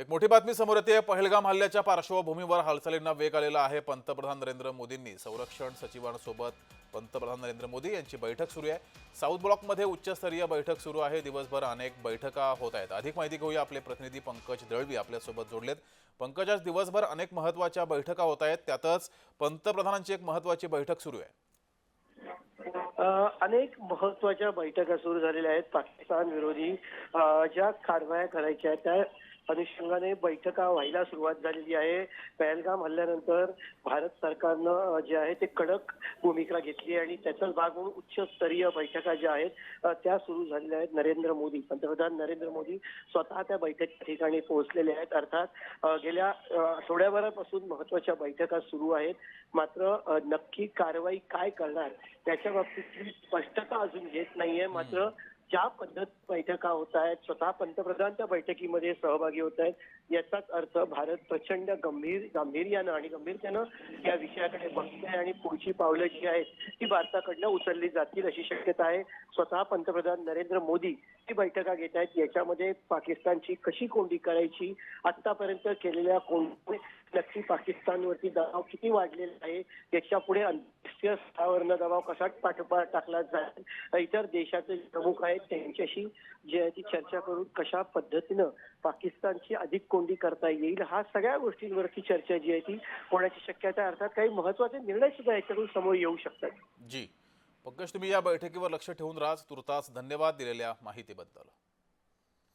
एक मोठी बातमी समोर येते. पहलगाम हल्ल्याच्या पार्श्वभूमीवर हालचालींना वेग आलेला आहे पंतप्रधान नरेंद्र मोदींनी. संरक्षण सचिवांसोबत पंतप्रधान नरेंद्र मोदी यांची बैठक सुरू आहे. साऊथ ब्लॉकमध्ये उच्चस्तरीय बैठक सुरू आहे. दिवसभर अनेक बैठका होत आहेत. अधिक माहिती घेऊया आपले प्रतिनिधी पंकज दळवी आपल्यासोबत जोडलेत. पंकज आज दिवसभर अनेक महत्त्वाच्या बैठका होत आहेत. त्यातच पंतप्रधानांची एक महत्वाची बैठक सुरू आहे. अनेक महत्त्वाच्या बैठका सुरू झालेल्या आहेत पाकिस्तान विरोधी ज्या कारवाया करायच्या आहेत. त्या अनुषंगाने बैठका व्हायला सुरुवात झालेली आहे. पहलगाम हल्ल्यानंतर भारत सरकारनं जे आहे ते कडक भूमिका घेतली आणि त्याचाच भाग म्हणून उच्चस्तरीय बैठका ज्या आहेत त्या सुरू झालेल्या आहेत नरेंद्र मोदी. पंतप्रधान नरेंद्र मोदी स्वतः त्या बैठकीच्या ठिकाणी पोहोचलेले आहेत. अर्थात गेल्या अ, आठवड्याभरापासून महत्त्वाच्या बैठका सुरू आहेत. मात्र नक्की कारवाई काय करणार त्याच्या बाबतीतली स्पष्टता अजून येत नाहीये. मात्र ज्या पद्धत बैठका होत आहेत स्वतः पंतप्रधान त्या बैठकीमध्ये सहभागी होत आहेत याचाच अर्थ भारत प्रचंड गंभीर गांभीर्यानं आणि गंभीरतेनं या विषयाकडे बघतोय आणि पुढची पावलं जी आहेत ती भारताकडनं उचलली जातील अशी शक्यता आहे. स्वतः पंतप्रधान नरेंद्र मोदी ही बैठका घेत आहेत याच्यामध्ये पाकिस्तानची कशी कोंडी करायची आतापर्यंत केलेल्या कोंडी नक्की पाकिस्तानवरती दबाव किती वाढलेला आहे याच्यापुढे राष्ट्रीय स्तरावरनं दबाव कसा पाठोपाठ टाकला जाईल इतर देशाचे प्रमुख आहेत त्यांच्याशी जी आहे ती चर्चा करून कशा पद्धतीनं पाकिस्तानची अधिक कोंडी करता येईल हा सगळ्या गोष्टींवरती चर्चा जी आहे ती होण्याची शक्यता अर्थात काही महत्त्वाचे निर्णय सुद्धा याच्यातून समोर येऊ शकतात. जी. पंकज तुम्ही या बैठकीवर लक्ष ठेवून राहा. तुर्तास धन्यवाद दिलेल्या माहितीबद्दल.